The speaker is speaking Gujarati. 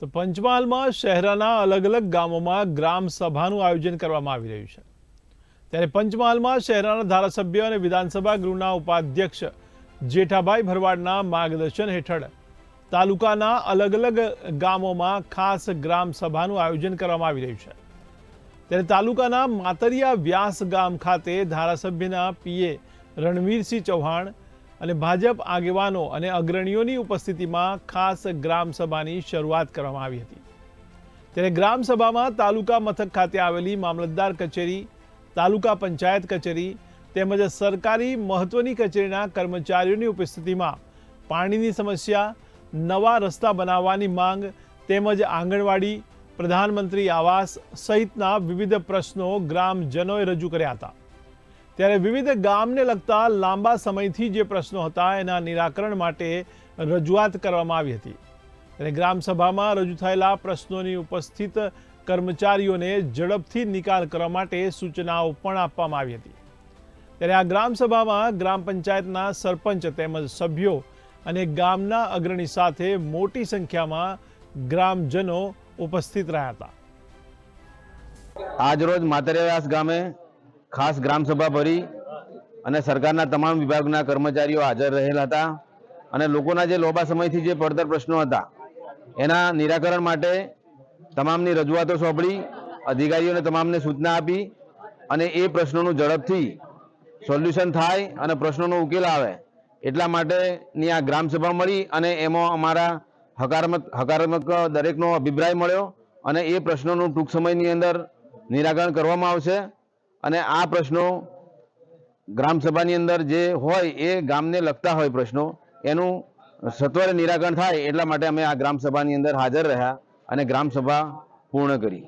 તો પંચમહાલમાં શહેરના અલગ અલગ ગામોમાં ગ્રામ સભાનું આયોજન કરવામાં આવી રહ્યું છે. ત્યારે પંચમહાલમાં શહેરના ધારાસભ્ય અને વિધાનસભા ગૃહના ઉપાધ્યક્ષ જેઠાભાઈ ભરવાડના માર્ગદર્શન હેઠળ તાલુકાના અલગ અલગ ગામોમાં ખાસ ગ્રામ સભાનું આયોજન કરવામાં આવી રહ્યું છે. ત્યારે તાલુકાના માતરિયા વ્યાસ ગામ ખાતે ધારાસભ્યના પીએ રણવીરસિંહ ચૌહાણ અને ભાજપ આગેવાનો અને અગ્રણીઓની ઉપસ્થિતિમાં ખાસ ગ્રામસભાની શરૂઆત કરવામાં આવી હતી. ત્યારે ગ્રામસભામાં તાલુકા મથક ખાતે આવેલી મામલતદાર કચેરી, તાલુકા પંચાયત કચેરી તેમજ સરકારી મહત્વની કચેરીના કર્મચારીઓની ઉપસ્થિતિમાં પાણીની સમસ્યા, નવા રસ્તા બનાવવાની માંગ તેમજ આંગણવાડી, પ્રધાનમંત્રી આવાસ સહિતના વિવિધ પ્રશ્નો ગ્રામજનોએ રજૂ કર્યા હતા. ત્યારે વિવિધ ગામને લગતા લાંબા સમયથી જે પ્રશ્નો હતા, એના નિરાકરણ માટે રજૂઆત કરવામાં આવી હતી. અને ગ્રામસભામાં રજૂ થયેલા પ્રશ્નોની ઉપસ્થિત કર્મચારીઓને ઝડપથી નિકાલ કરવા માટે સૂચનાઓ પણ આપવામાં આવી હતી. ત્યારે આ ગ્રામસભામાં ગ્રામ પંચાયતના સરપંચ તેમજ સભ્યો અને ગામના અગ્રણી સાથે મોટી સંખ્યામાં ગ્રામજનો ઉપસ્થિત રહ્યા હતા. આજરોજ માતરેવાસ ગામે ખાસ ગ્રામસભા ભરી અને સરકારના તમામ વિભાગના કર્મચારીઓ હાજર રહેલા હતા અને લોકોના જે લોબા સમયથી જે પડતર પ્રશ્નો હતા, એના નિરાકરણ માટે તમામની રજૂઆતો સોંપડી અધિકારીઓને તમામને સૂચના આપી અને એ પ્રશ્નોનું ઝડપથી સોલ્યુશન થાય અને પ્રશ્નોનો ઉકેલ આવે એટલા માટેની આ ગ્રામસભા મળી અને એમાં અમારા હકારાત્મક હકારાત્મક દરેકનો અભિપ્રાય મળ્યો અને એ પ્રશ્નોનું ટૂંક સમયની અંદર નિરાકરણ કરવામાં આવશે. અને આ પ્રશ્નો ગ્રામસભાની અંદર જે હોય એ ગામને લગતા હોય પ્રશ્નો, એનું સત્વરે નિરાકરણ થાય એટલા માટે અમે આ ગ્રામસભાની અંદર હાજર રહ્યા અને ગ્રામસભા પૂર્ણ કરી.